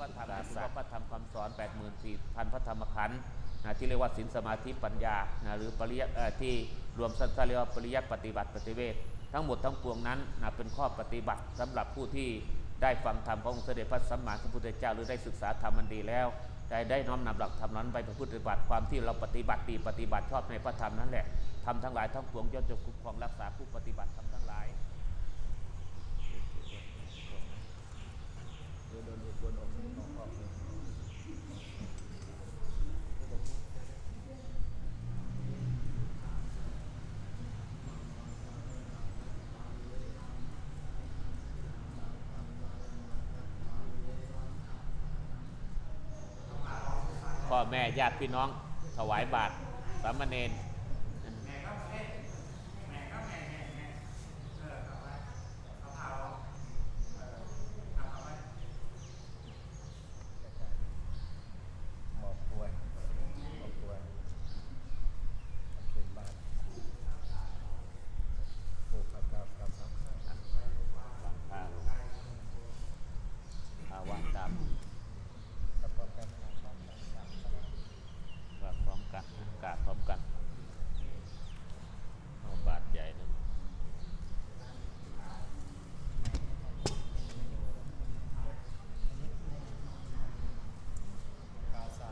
พระธรรมหมายถึงว่าพระธรรมคำสอน 84,000 พระธรรมขันธ์ที่เรียกว่าศีลสมาธิปัญญานะหรือปริยัติที่รวมสั้นๆเรียกว่าปริยัติปฏิบัติปฏิเวททั้งหมดทั้งปวงนั้นนะเป็นข้อปฏิบัติสำหรับผู้ที่ได้ฟังธรรมขององค์เสด็จพระสัมมาสัมพุทธเจ้าหรือได้ศึกษาธรรมมันดีแล้วได้ได้น้อมนำหลักธรรมนั้นไปประพฤติปฏิบัติความที่เราปฏิบัติดีปฏิบัติชอบในพระธรรมนั่นแหละทำทั้งหลายทั้งปวงย่อมจะคุ้มครองรักษาผู้ปฏิบัติธรรมทั้งหลายพ่อ แม่ญาติพี่น้องถวายบาตรสามเณรวางข้าวอาวางตามวางพร้อมกันกราบพร้อมกันเอาบาทใหญ่เลย กาสา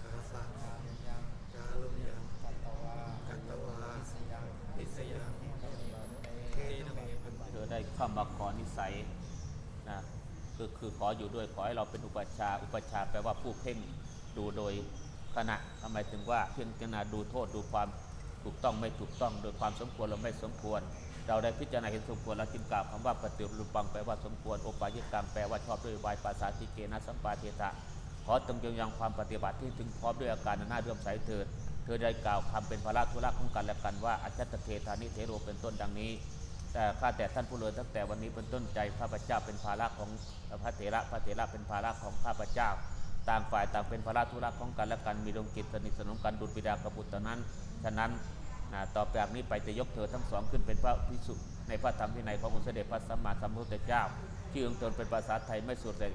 คาสาคายังกาลุยังกัตตวากัตตวาสยังอิสยังเทนเมพัน เธอได้เข้ามาขอนิสัยนะ คือคือขออยู่ด้วยขอให้เราเป็นอุปชาอุปชาแปลว่าผู้เพ่งดูโดยขณะทำไมถึงว่าเพ่งพิจารณาดูโทษดูความถูกต้องไม่ถูกต้อง โดยความสมควรหรือไม่สมควร เราได้พิจารณาเห็นสมควรแล้วจึงกล่าวคำว่าปฏิรูปังแปลว่าสมควรโอปายิกังแปลว่าชอบด้วยวายปาสาธิเกนะสัมปาเทตะขอจงยังความปฏิบัติที่ถึงพร้อมด้วยอาการน่าเรื่มใสเถิดเธอได้กล่าวคำเป็นภาระธุระของกันและกันว่าอัจฉริเทธานิเทโรเป็นต้นดังนี้ ข้าแต่ท่านผู้เลิศตั้งแต่วันนี้เป็นต้นใจข้าพเจ้าเป็นภาระของพระเถระพระเถระเป็นภาระของข้าพเจ้า ต่างฝ่ายต่างเป็นภาระธุระของกันและกันมีดวงจิตสนิทสนมกันดุจบิดากับบุตรเท่านั้นฉะนั้นนะต่อไปจากนี้ไปจะยกเธอทั้งสองขึ้นเป็นพระพิสุในพระธรรมวินัยขององค์เสด็จพระสัมมาสัมพุทธเจ้าที่องค์ตนเป็นภาษาไทยไม่สะดวกแต่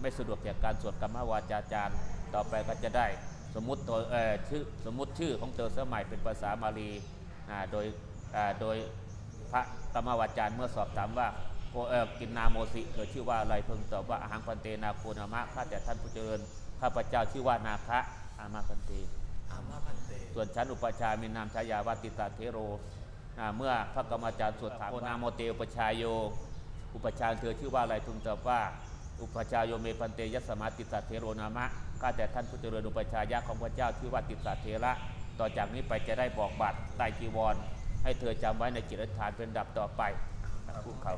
ไม่สะดวกแก่การสวดกรรมวาจาจารย์ ต่อไปก็จะได้สมมติตัวชื่อสมมติชื่อของเธอสมัยเป็นภาษามาลีโดยโดย พระกรรมวาจารย์เมื่อสอบถามว่าโคเออกินนาโมสิเธอชื่อว่าอะไรเพิ่งตอบว่าอาหังพันเตนาโคนามะข้าแต่ท่านผู้เจริญข้าพเจ้าชื่อว่านาคะอามาพันเตอามาพันเต ส่วนชั้นอุปชฌาย์มีนามชายาวาติตาเทโรอ่าเมื่อพระกรรมอาจารย์สวดถามโอนาโมเตอุปชฌายโย อุปชฌาย์เธอชื่อว่าอะไรพึงตอบว่า อุปชฌายโยเมพันเตยัสสมาติตาเทโรนามะข้าแต่ท่านผู้เจริญอุปชฌายะของพระเจ้าชื่อว่าติตาเทระ ต่อจากนี้ไปจะได้บอกบัตรใต้จีวร ให้เธอจำไว้ในจิตอธิษฐานเป็นดับต่อไปพูดเขา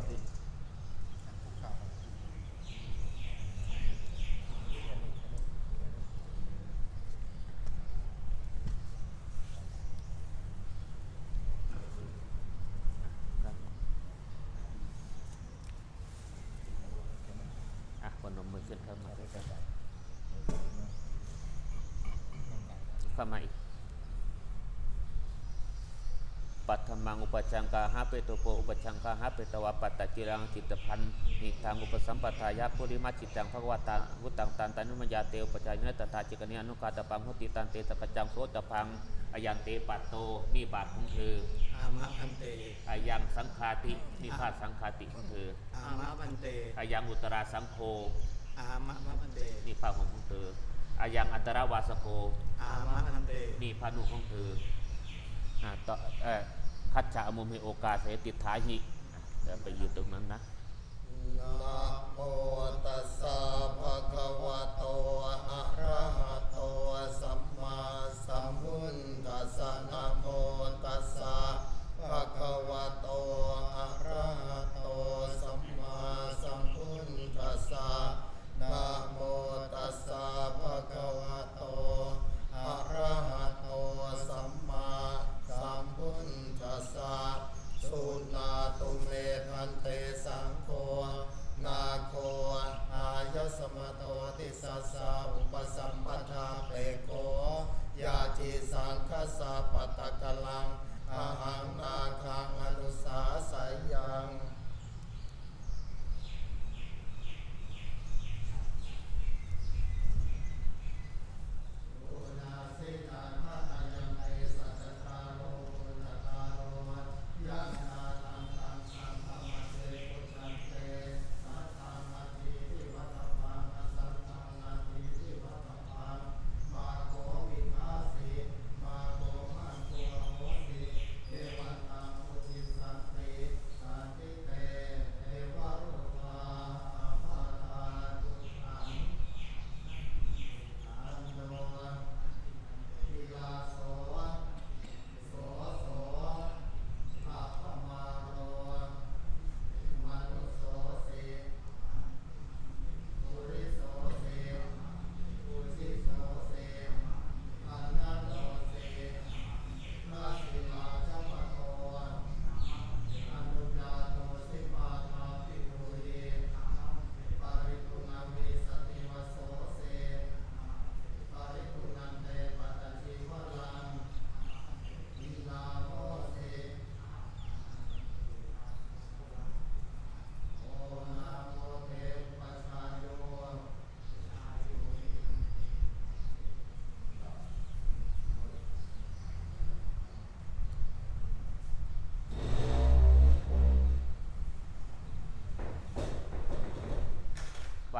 อะคนนมมือขึ้นเข้ามาด้วยกันเข้ามาอีก ปัตถมังอุปจังกาหาเปโตโปอุปจังกาหาเปตวาปัตตะกิรังจิตตพันธ์นิทางอุปสัมปทายะปุริมาจิตตังภควตาวุตังตันตันุมยาเตอุปจายนะตถาจิกเนียนุกาตปังหุติตันเตตะกจังโสตพังอายันเตปัตโตนี่บาทของเธออามาพันเตอายังสังคาตินี่พาสังคาติของเธออามาพันเตอายังอุตราสังโฆอามาพันเตนี่ผ้าห่มของเธออายังอันตรวาสโกอามาพันเตนี่ผ้านุ่งของเธออ่าต่อเอ่อ คัจฉามุมิโอกาเสติทายหิอะเดี๋ยวไปอยู่ตรงนั้นนะนะโมตัสสะภะคะวะโตอะระหะโตสัมมาสัม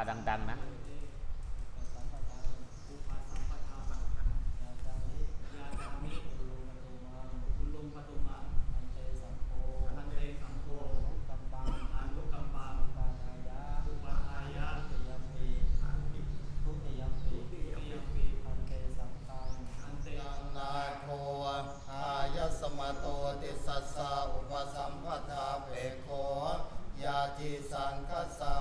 าดัง ๆ นะยังนาโคอายสมโตติสัสสะอุปสัมปทาเปโคยาจิสังคัสสะ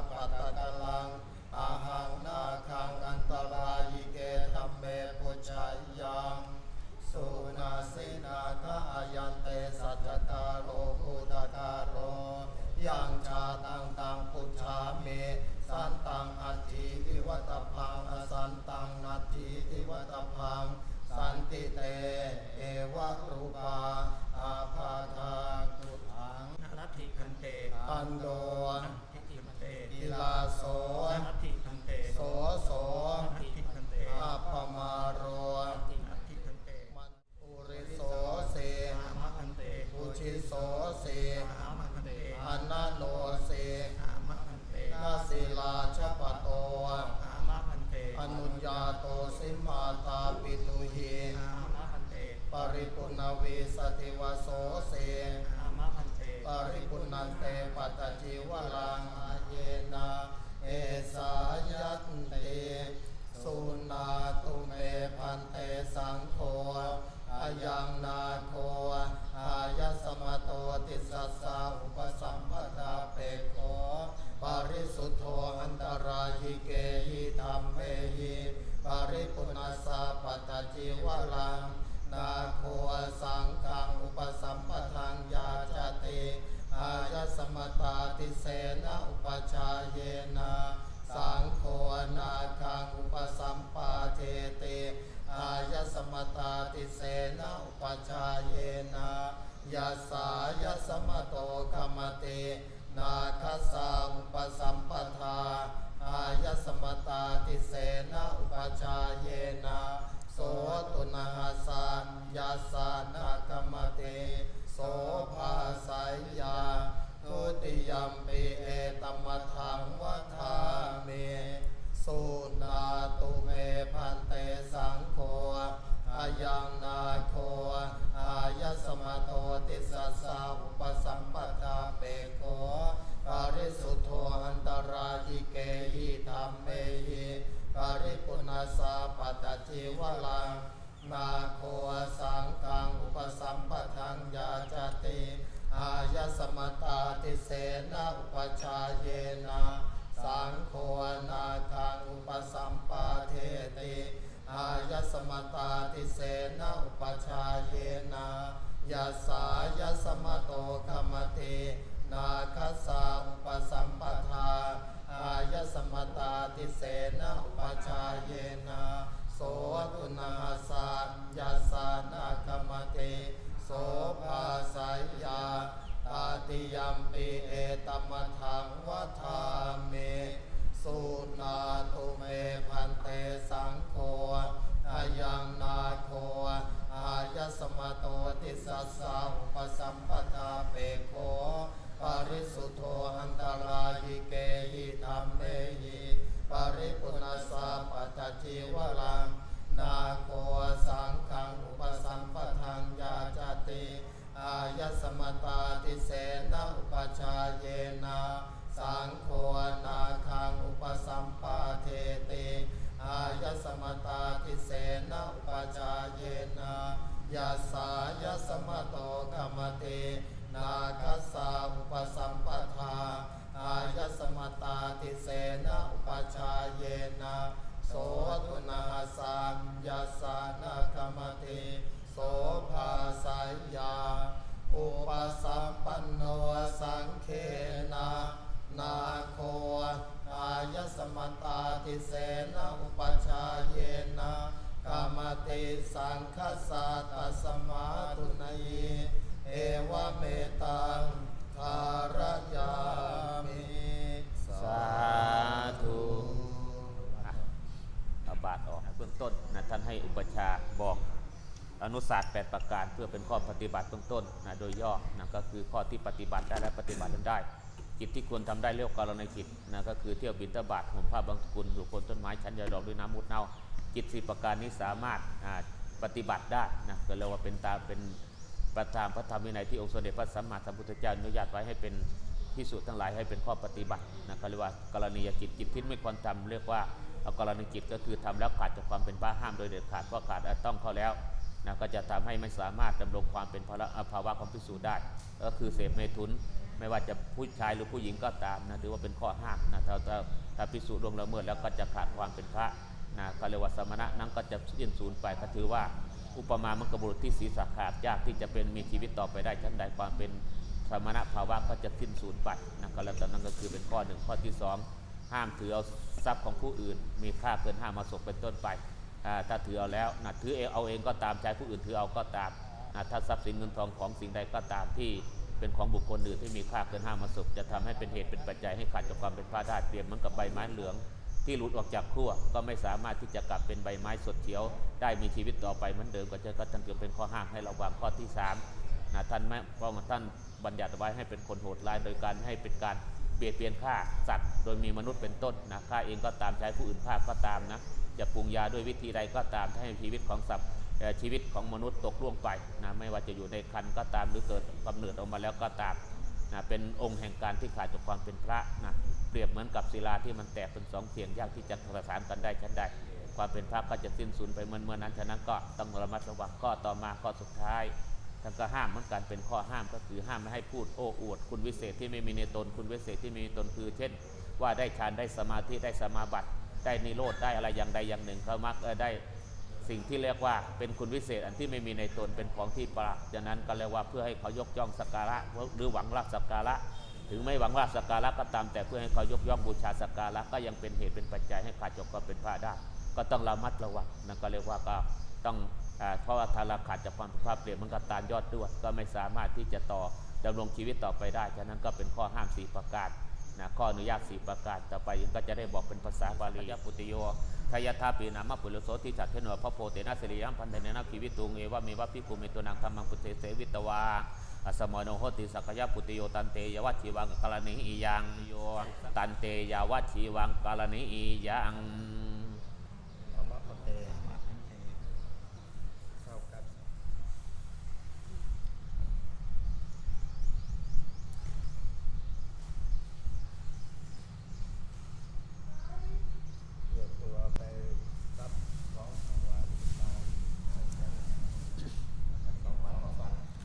ยังนาโคอายสมโตติสัสสะอุปสัมปทาเปโคปริสุท ขมตินาคสาอุปสัมปทา อายสมตาติเสนะอุปชาเยนะโสตุนหาสานยาสานาคมเต โสภาสายยาทุติยมปิเอตมะทังวัฏาเมสุนาตุเมพันเตสังโฆอายังนาโคอายสมโตติสัสสะอุ รมเมหิปริปุณสสะปัตตจิวลังนาโคสังกังอุปสัมปทังยาจติอายสมตาติเสนะอุปชาเยนะสังโฆนาคังอุปสัมปาเทติอายสมตาติเสนะอุปชาเยนะยาสายสมโตขมตินาคสาอุปสัมปทา อายสมตาติเสนะอุปชาเยนะโสตุนาสานยาสานาคมเตโสภาสายยาตาติยมปิเอตมะทังวัฏาเมสุนาตุเมพันเตสังโฆอายังนาโคอายสมโตติสัสสะ สมตาติเสนะอุปชาเยนะสังโฆนาคังอุปสัมปาเทติอายสมตาติเสนะอุปชาเยนะยาสายสมโตขมเตนาคสาอุปสัมปทาอายสมตาติเสนะอุปชาเยนะโสตุนาสานยาสานาคมเตโสภาสายยา อุปสัมปันโนสังเคนะนาโคอายสมตาติเสนะอุปชาเยนะกามติสังคสาตัสมาตุนัยเอวเมตังคารยามิสาธุอะเอาบาทออกเบื้องต้นนะท่านให้อุปชฌาย์บ อนุศาสตร์ 8 ประการเพื่อเป็นข้อปฏิบัติเบื้องต้นนะโดยย่อนะก็คือข้อที่ปฏิบัติได้และปฏิบัติได้ กิจที่ควรทำได้เรียกว่ากรณกิจนะก็คือเที่ยวบิณฑบาตห่มผ้าบางสกุลอยู่คนต้นไม้ชั้นยาดอกด้วยน้ำมุดเน่ากิจสี่ประการนี้สามารถปฏิบัติได้นะก็เรียกว่าเป็นตาเป็นประธานพระธรรมวินัยที่องค์สมเด็จพระสัมมาสัมพุทธเจ้าอนุญาตไว้ให้เป็นที่สุดทั้งหลายให้เป็นข้อปฏิบัตินะก็เรียกว่ากรณียกิจกิจที่ไม่ควรทำเรียกว่าเอากรณีกิจก็คือทำแล้วขาดจากความเป็นบ้าห้ามโดยเด็ดขาดเพราะขาดต้องเข้าแล้ว นะก็จะทำให้ไม่สามารถดำรงความเป็นภาวะภาวะของพิสูจน์ได้ ก็คือเสพเมถุน ไม่ว่าจะผู้ชายหรือผู้หญิงก็ตามนะถือว่าเป็นข้อห้ามนะถ้าถ้าถ้าพิสูจน์ลวงละเมิดแล้วก็จะขาดความเป็นพระนะก็เรียกว่าสมณะนั้นก็จะสิ้นสูญไปก็ถือว่าอุปมามันกบุรุษที่ศีรษะขาดยากที่จะเป็นมีชีวิตต่อไปได้ชั้นใดความเป็นสมณะภาวะก็จะสิ้นสูญไปนะก็แล้วแตอนนั้นก็คือเป็นข้อหนึ่งข้อที่สองห้ามถือเอาทรัพย์ของผู้อื่น มีค่าเกินห้ามาศกเป็นต้นไป ถ้าถือเอาแล้วนะถือเองเอาเองก็ตามใจผู้อื่นถือเอาก็ตามนะถ้าทรัพย์สินเงินทองของสิ่งใดก็ตามที่เป็นของบุคคลอื่นที่มีค่าเกินห้ามาสุขจะทำให้เป็นเหตุเป็นปัจจัยให้ขาดจากความเป็นพระได้เปรียบเหมือนกับใบไม้เหลือง ที่หลุดออกจากขั้วก็ไม่สามารถที่จะกลับเป็นใบไม้สดเขียว ได้มีชีวิตต่อไปเหมือนเดิมก็จะก็ตั้งเกิดเป็นข้อห้ามให้ระวังข้อที่สามนะท่านไม่พราะว่าท่านบัญญัติไว้ให้เป็นคนโหดร้ายโดยการให้เป็นการ เบียดเบียนฆ่าสัตว์ โดยมีมนุษย์เป็นต้นนะฆ่าเองก็ตามใช้ผู้อื่นฆ่าก็ตามนะจะปรุงยาด้วยวิธีใดก็ตามถ้าให้ชีวิตของสัตว์ชีวิตของมนุษย์ตกล่วงไปนะไม่ว่าจะอยู่ในคันก็ตามหรือเกิดกำเนิดออกมาแล้วก็ตามนะเป็นองค์แห่งการที่ขาดจากความเป็นพระนะเปรียบเหมือนกับศิลาที่มันแตกเป็นสองเสียงยากที่จะประสานกันได้ชั้นใดความเป็นพระก็จะสิ้นสูญไปเมื่อเมื่อนั้นฉะนั้นก็ต้องระมัดระวังข้อต่อมาข้อสุดท้าย ท่านก็ห้ามเหมือนกันเป็นข้อห้ามก็คือห้ามไม่ให้พูดโอ้อวด คุณวิเศษที่ไม่มีในตนคุณวิเศษที่มีในตนคือ เช่น ว่าได้ฌานได้สมาธิได้สมาบัติ ได้นิโรธได้อะไรอย่างใดอย่างหนึ่งเขามักได้สิ่งที่เรียกว่าเป็นคุณวิเศษอันที่ไม่มีในตนเป็นของที่ประหลาดดังนั้นก็เรียกว่าเพื่อให้เขายกย่องสักการะหรือหวังลาภสักการะถึงไม่หวังลาภสักการะก็ตาม แต่เพื่อให้เขายกย่องบูชาสักการะก็ยังเป็นเหตุเป็นปัจจัยให้ขาดจากความเป็นพระได้ก็ต้องระมัดระวังนั่นก็เรียกว่าก็ต้อง เพราะว่าถ้าเราขาดจากความเป็นพเปรียบเหมันกับตาลยอดด้วย ก็ไม่สามารถที่จะต่อดำรงชีวิตต่อไปได้ ฉะนั้นก็เป็นข้อห้ามสีประการนะข้ออนุญาตสี่ประการต่อไปยังก็จะได้บอกเป็นภาษาบาลียปุติโยทายาทาปีนามะปุริโสติจัตเทนวพระโพเตนะสิริยังพันธเนนะกีวิตุงเอวะเมวะพิกุเมตุนังธรรมังปุเตเสวิตวาอสมโนโหติสักยะปุติโยตันเตยวัชีวังกาลนิอียังโยตันเตยวัชีวังกาลนิอียัง ธรรมะปเตเข้ากัน เรียกตัวไปรับของของวัดมาให้กันสองพันสอง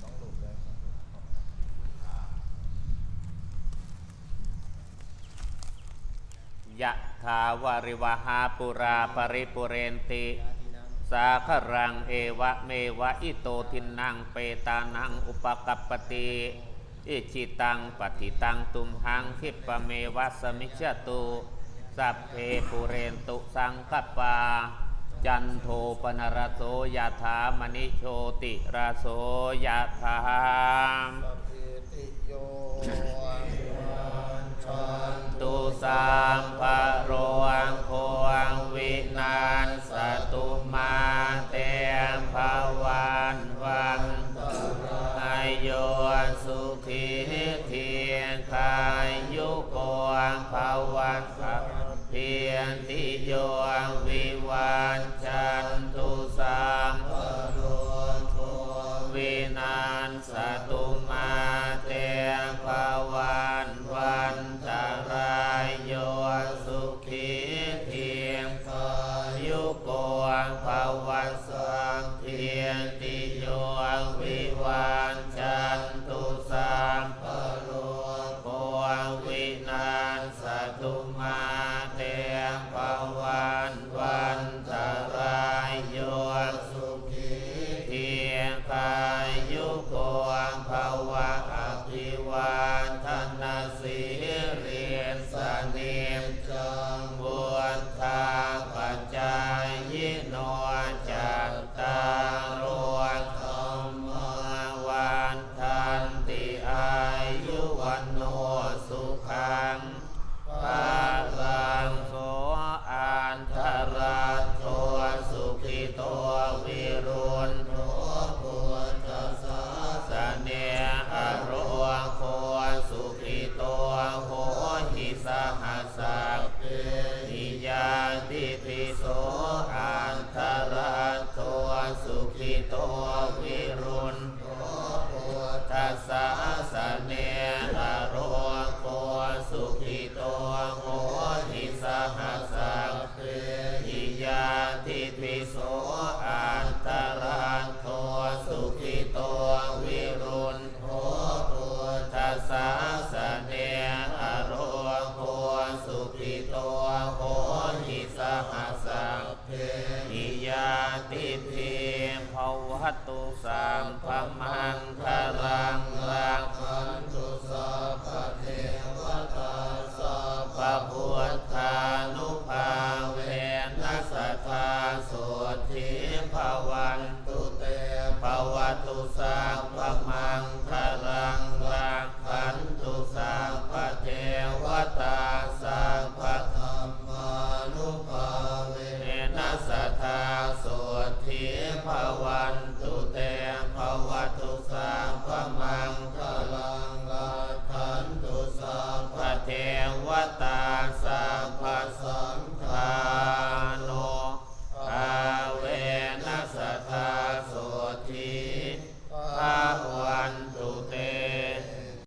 สองลูกเลยสองลูก ยะถาวาริวหาปุราปริปุเรนติ สาครังเอวะเมวะอิโตทินังเปตานังอุปกัปปติอิชิตังปฏิตังตุมหังคิปะเมวะสมิจฉตุสัพเพปุเรนตุสังคปา จันโทปนรโสยะถามณิโชติราโสยะถาสัพพิติโยวันชันตุ สัมภโรวังโควงวินา สุขัง ยาติปิโสอันตรังโทสุขิโตวิรุณโทปุทัสสะสเนอโรโคสุขิโตโหหิสหัสสเทิยาติพิภวัตุสามพมังครังรังขันตุสัพเทวตาสัพพุทธานุ วันตุเตภวตุสา